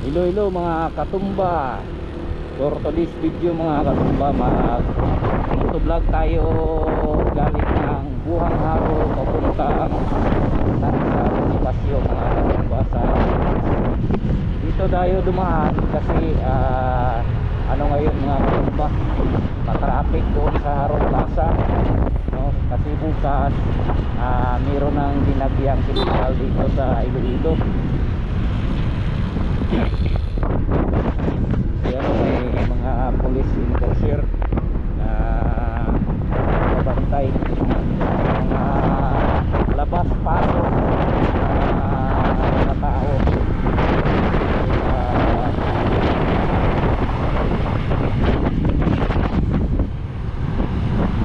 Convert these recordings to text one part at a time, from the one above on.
Iloilo mga katumba. For today's video mga katumba. Mag vlog tayo. Galing ng buhang haro papuntang sa Bonifacio mga katumba sa dito tayo dumaan kasi ah, ano ngayon mga katumba? Matraffic doon sa Haro Plaza no? kasi bukas ah, mayroon ng binagyang signal dito sa Iloilo Ayan, may mga police enforcer na babantay mga labas pasok na mga tao Ah,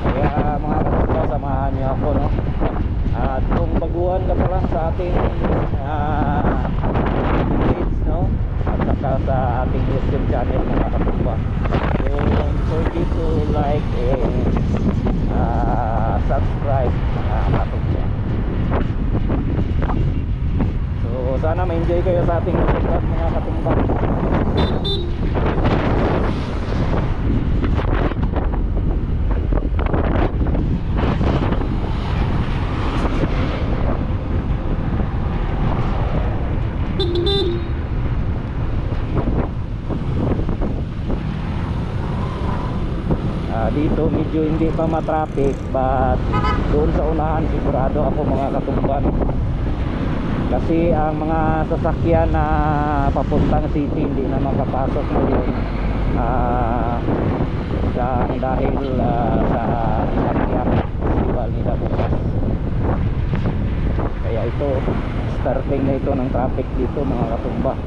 kaya mga kapatid samahan niyo ako no at kung baguhan ka pa lang sa ating ah, page no at saka sa ating YouTube channel mga katumba don't forget to like and ah, subscribe mga katumba so sana ma-enjoy kayo sa ating vlog mga katumba Ah, dito medyo hindi pa matraffic but doon sa unahan sigurado ako mga katumban. Kasi ang mga sasakyan na papuntang city hindi na makapasok ngayon ah, sa, dahil ah, sa sasakyan festival nila bukas. Kaya ito starting na ito ng traffic dito mga katumba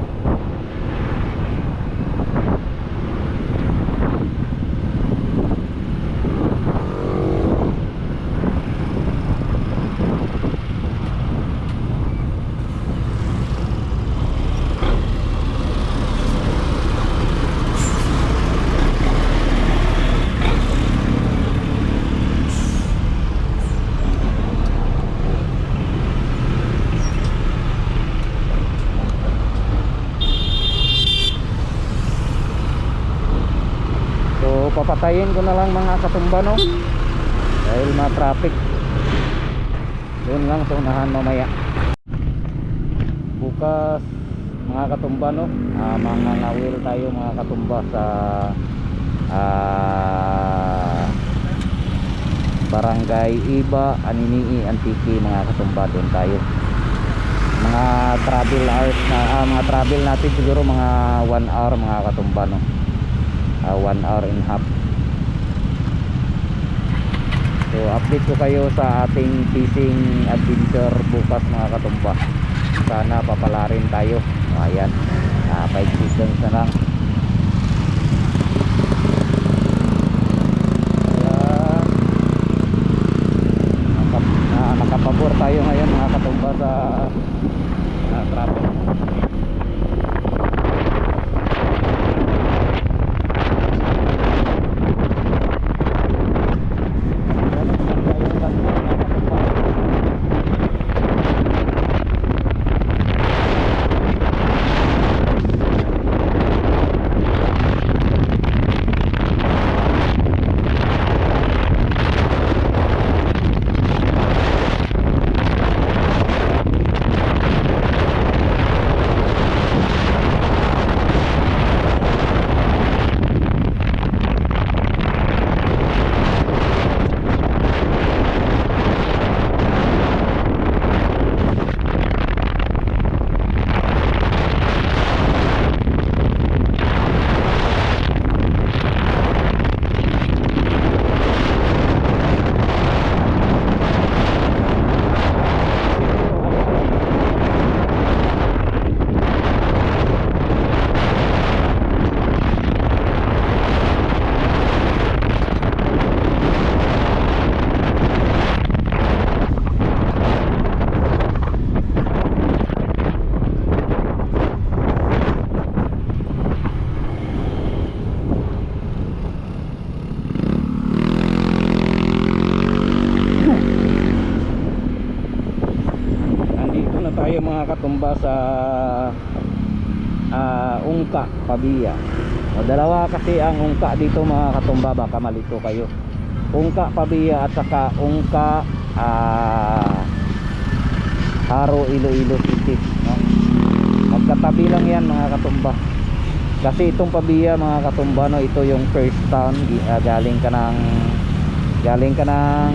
Papatayin ko na lang mga katumba no? Dahil ma-traffic Doon lang sa unahan mamaya. Bukas mga katumba no? Ah, Mga ngawil tayo mga katumba sa ah, Barangay Iba, Aninii, Antiki mga katumba doon tayo. Mga travel hours na ah, mga travel natin siguro mga 1 hour mga katumba no? Uh, one hour and half so update ko kayo sa ating fishing adventure bukas mga katumba. Sana papalarin tayo. O, ayan. Uh, 5 seasons na lang ayan Nakap, uh, nakapabor tayo ngayon mga katumba sa uh, traffic tayo mga katumba sa ah, pabiya o, dalawa kasi ang ungka dito mga katumba baka malito kayo. Ungka pabiya at saka ungka ah, haro iloilo city no? magkatabi lang yan mga katumba. Kasi itong pabiya mga katumba no, ito yung first town. Ah, galing ka ng galing ka ng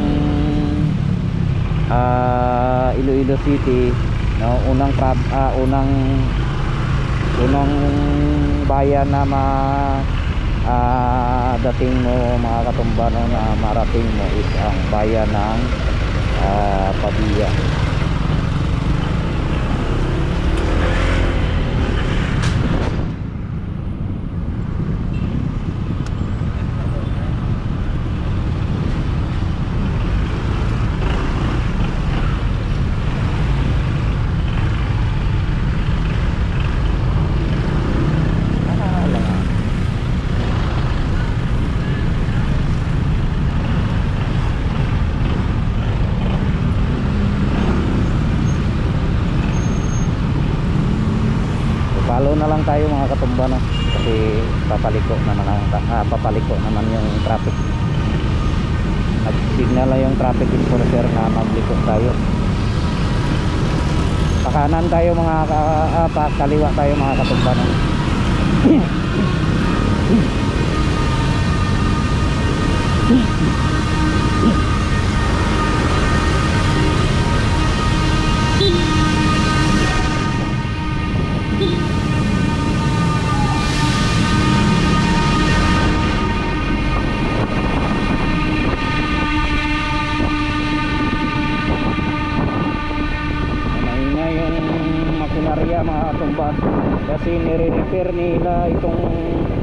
ah, Iloilo City no? Unang ah, unang unang bayan na ma ah, dating mo mga katumba na marating mo is ang bayan ng ah, Pabiya Ah, lang ah. Follow na lang tayo mga katumba no kasi papaliko naman ang ah, papaliko naman yung traffic. Nag-signal na yung traffic enforcer na magliko tayo. Pakanan tayo mga ka, ah, pa, kaliwa tayo mga katumba no. maingay yung makinarya mga katumba kasi nire-repair nila itong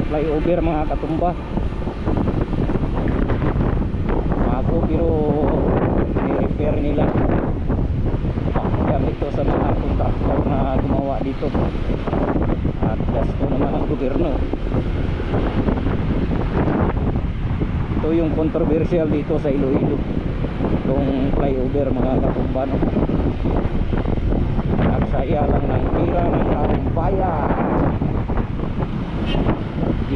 flyover mga katumba. Bago pero nire-repair nila. Gamit to sa mga contractor na gumawa dito. At gasto naman ang gobyerno. Ito yung controversial dito sa Iloilo. Itong flyover mga katumba no? nagsaya lang ng tira ng ating bayan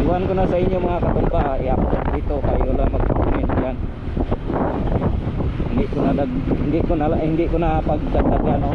iwan ko na sa inyo mga katumba i-upload dito. Kayo lang mag-comment. Yan. Hindi ko na hindi ko na eh, hindi ko na pagdagdagan no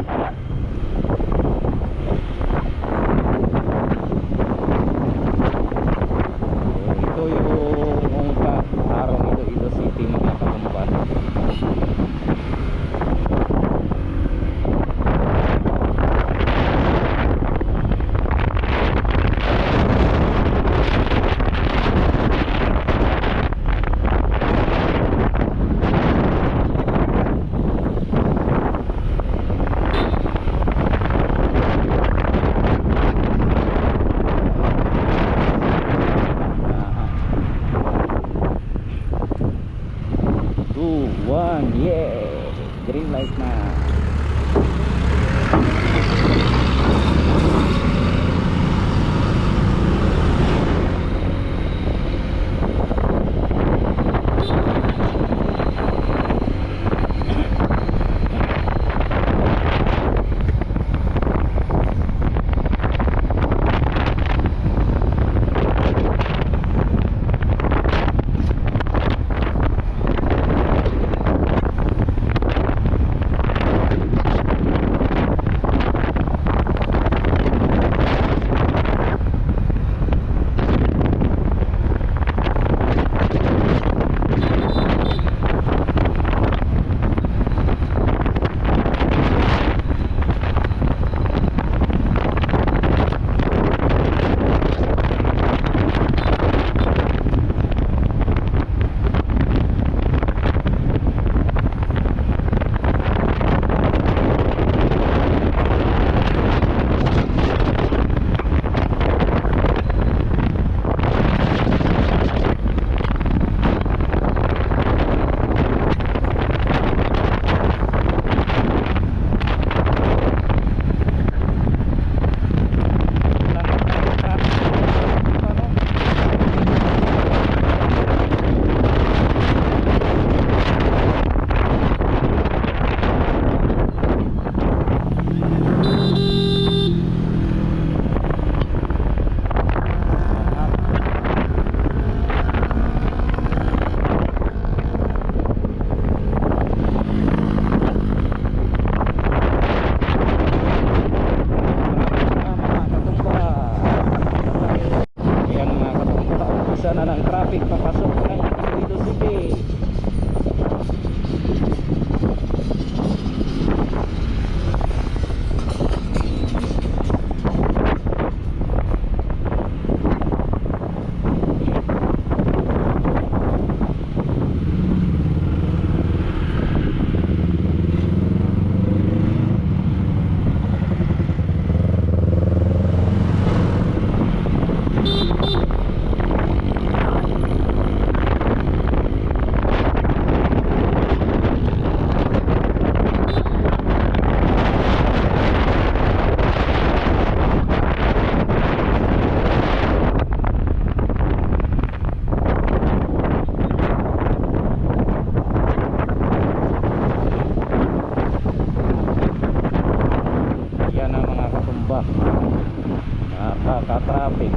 kaka-traffic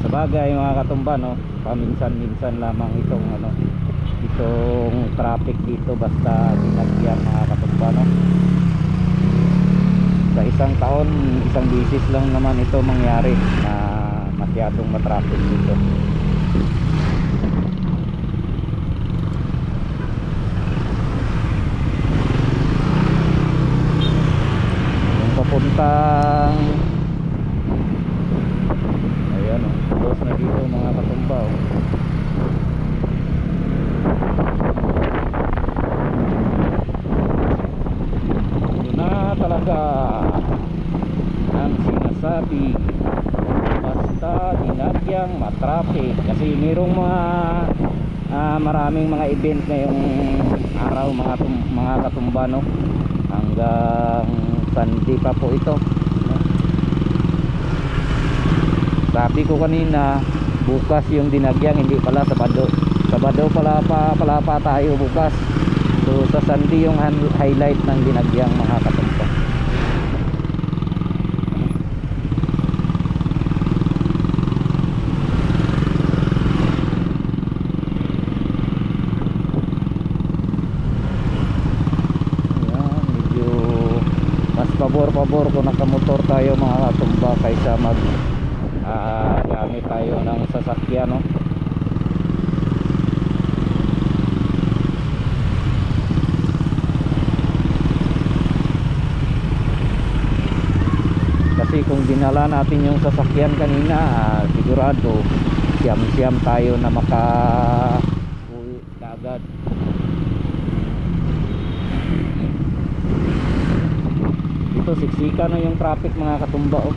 sa bagay mga katumba no? Paminsan-minsan lamang itong ano itong traffic dito basta dinagyan mga katumba no? Sa isang taon isang bisis lang naman ito mangyari na masyadong matraffic dito yung papuntang ayan o close na dito mga katumba oh. ito talaga ang sinasabi basta dinagyang matraffic. Kasi mayroong mga ah, maraming mga event ngayong araw mga, tum mga katumba no? Hanggang Sunday pa po ito. No? sabi ko kanina bukas yung dinagyang hindi pala Sabado. Sabado pala pa, pala pa tayo bukas. So sa Sunday yung highlight ng dinagyang mga katumba Ayan, medyo mas pabor-pabor kung nakamotor tayo mga katumba kaysa mag ah, gamit tayo ng sasakyan no? kasi kung dinala natin yung sasakyan kanina ah, sigurado siyam-siyam tayo na maka dito siksika na yung traffic mga katumba oh.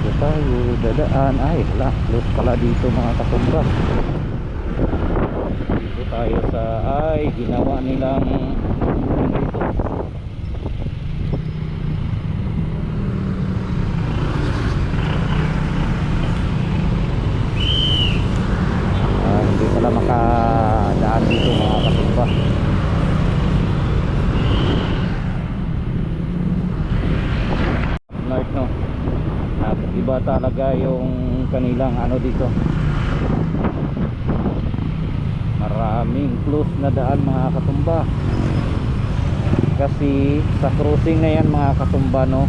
dito tayo dadaan ay wala close pala dito mga katumba dito tayo sa ay ginawa nilang dito ah, hindi pala makadaan dito mga katumba north no? At iba talaga yung kanilang ano dito. Maraming close na daan mga katumba. Kasi sa cruising na yan mga katumba no?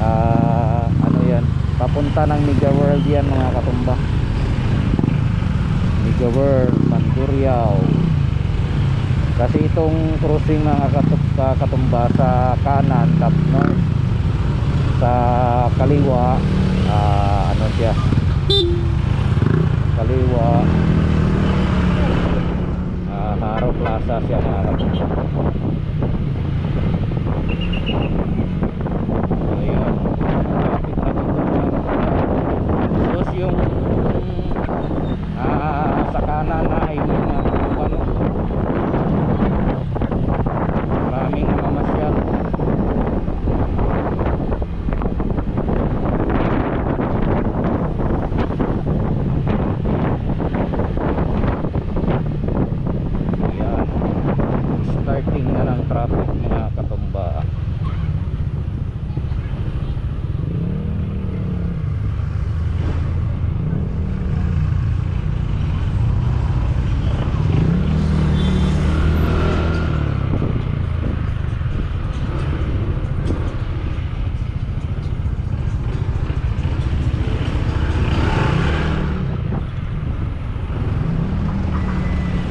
Ah, ano yan? Papunta ng Mega World yan mga katumba World Mandurriao kasi itong mga katu- katumba sa kanan tap north sa kaliwa ah, ano siya? Kaliwa. Ah, Haro Plaza siya mga katumba ayan lapit na dito mga katumba. tapos yung ah, sa kanan na highway na katumba no maraming namamasyal Ayan. Starting na ng traffic mga katumba.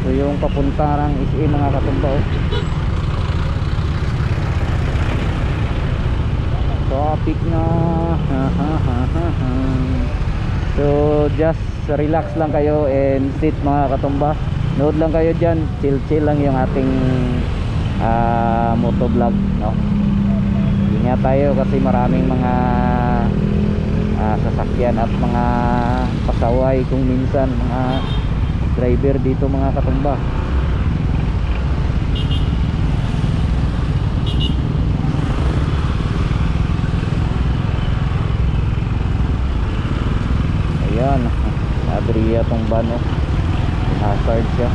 So yung papunta ng SA mga katumba oh. Traffic na. So just relax lang kayo and sit mga katumba nood lang kayo dyan chill chill lang yung ating ah, motovlog no ingat tayo kasi maraming mga ah, sasakyan at mga pasaway kung minsan mga driver dito mga katumba. Ayan Adria tong bano hazard siya.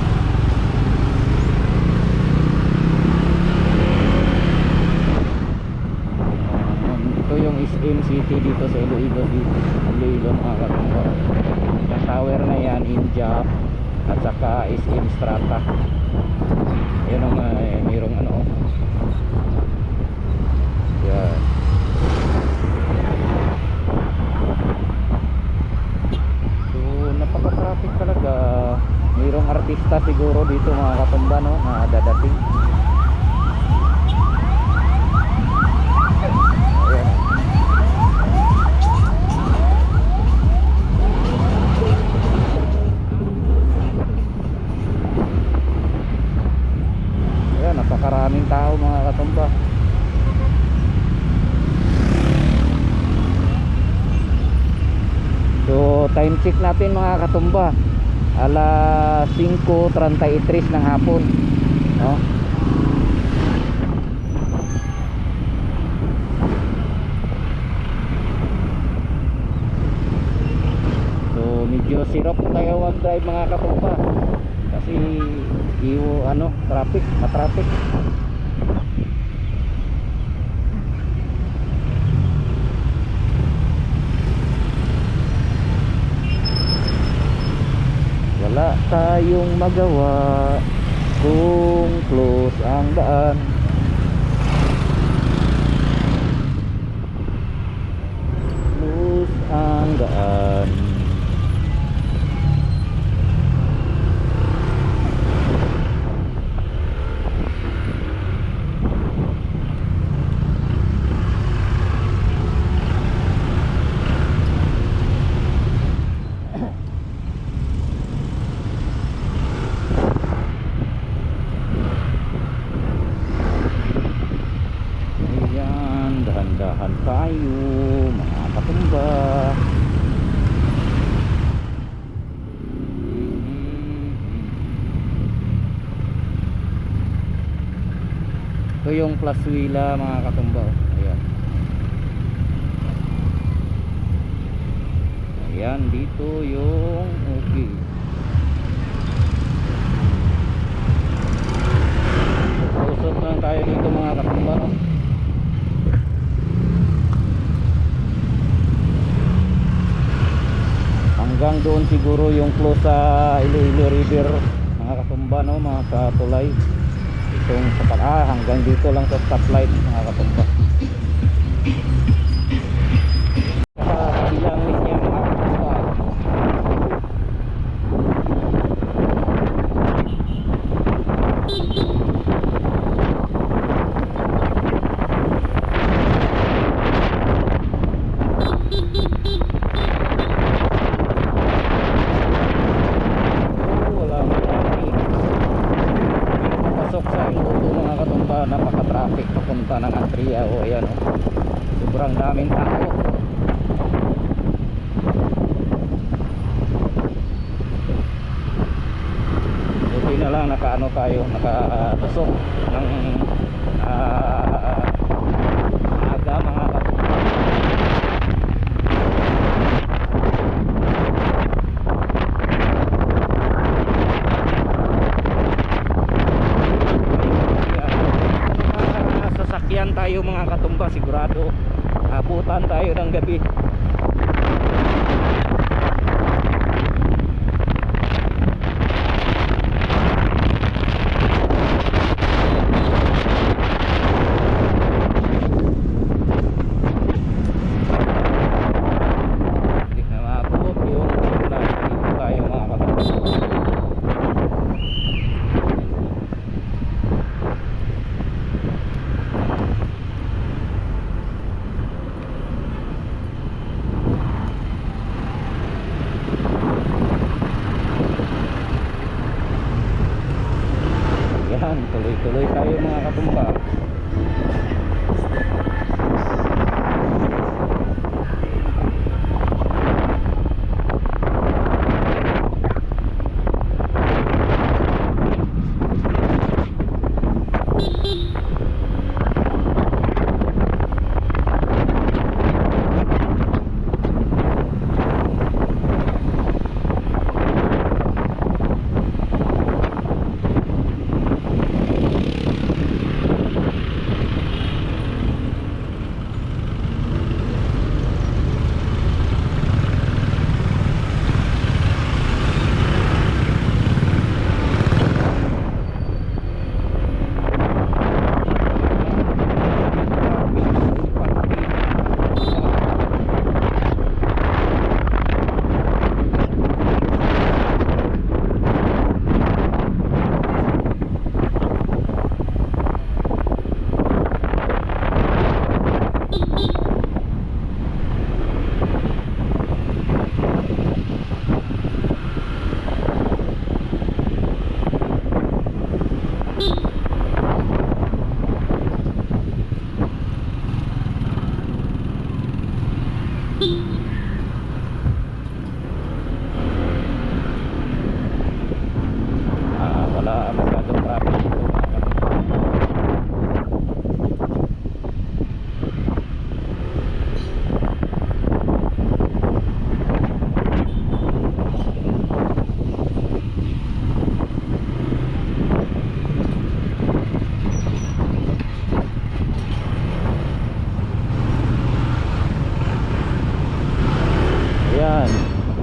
SM City dito sa Iloilo dito Iloilo mga katumba. Yung tower na yan India at saka SM Strata. Yun ang uh, mayroong ano. Yan so napaka-traffic talaga. Mayroong artista siguro dito mga katumba no na dadating time check natin mga katumba. Alas 5.33 ng hapon. No? So, medyo sirap tayo mag-drive mga katumba. Kasi iwo ano, traffic, matraffic. Wala tayong magawa kung close ang daan. Close ang daan. Ayan, dahan-dahan tayo, mga katumba. Ito yung Plaswila mga katumba. oh. Ayan. Ayan, dito yung okay. Usot lang tayo dito mga katumba. No? hanggang doon siguro yung close sa Iloilo River mga katumba no mga katulay itong sa ah, hanggang dito lang sa stoplight mga katumba sa kabilang linya mga katumba Oh, wala mo traffic. Pasok sa Iloto mga katumba, napaka-traffic papunta ng Antria o ayan o. Sobrang daming tao. Buti na lang nakaano tayo, nakatusok ng ah, aga. Mga sasakyan tayo mga katumba sigurado abutan tayo ng gabi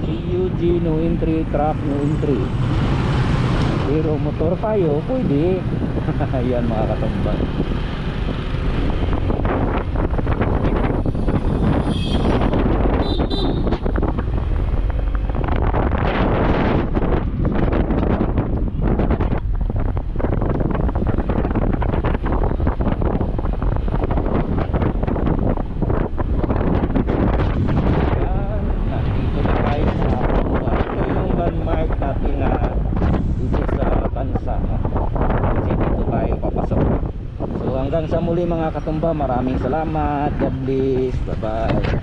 CUG no entry, truck no entry. Pero motor tayo, pwede. Ayan mga katambal. Ayan, nandito na tayo sa Aqua. Ito yung landmark natin na dito sa bansa. no? Kasi dito tayo papasok. So hanggang sa muli mga katumba, maraming salamat. God bless. Bye-bye.